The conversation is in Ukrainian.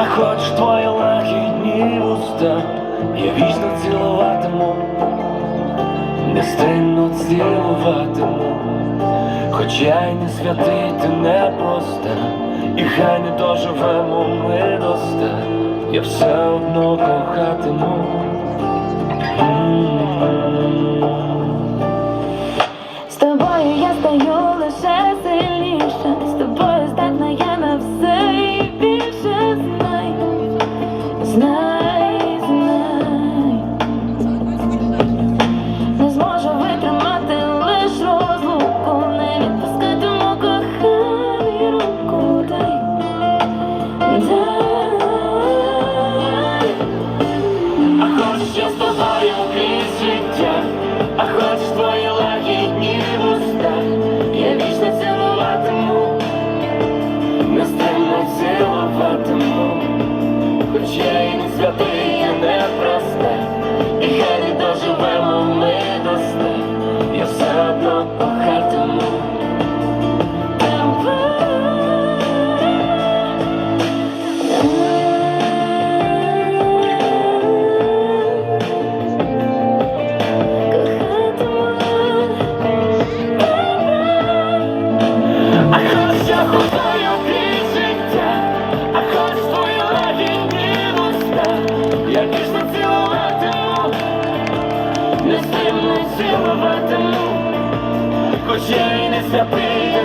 а хочеш твої лагідні вуста, я вічно цілуватиму, нестримно цілуватиму, хоч я й не святий, ти не проста, і хай не доживемо ми до я все одно кохатиму. З тобою я стаю нестримно цілуватиму, хоч я й не святий,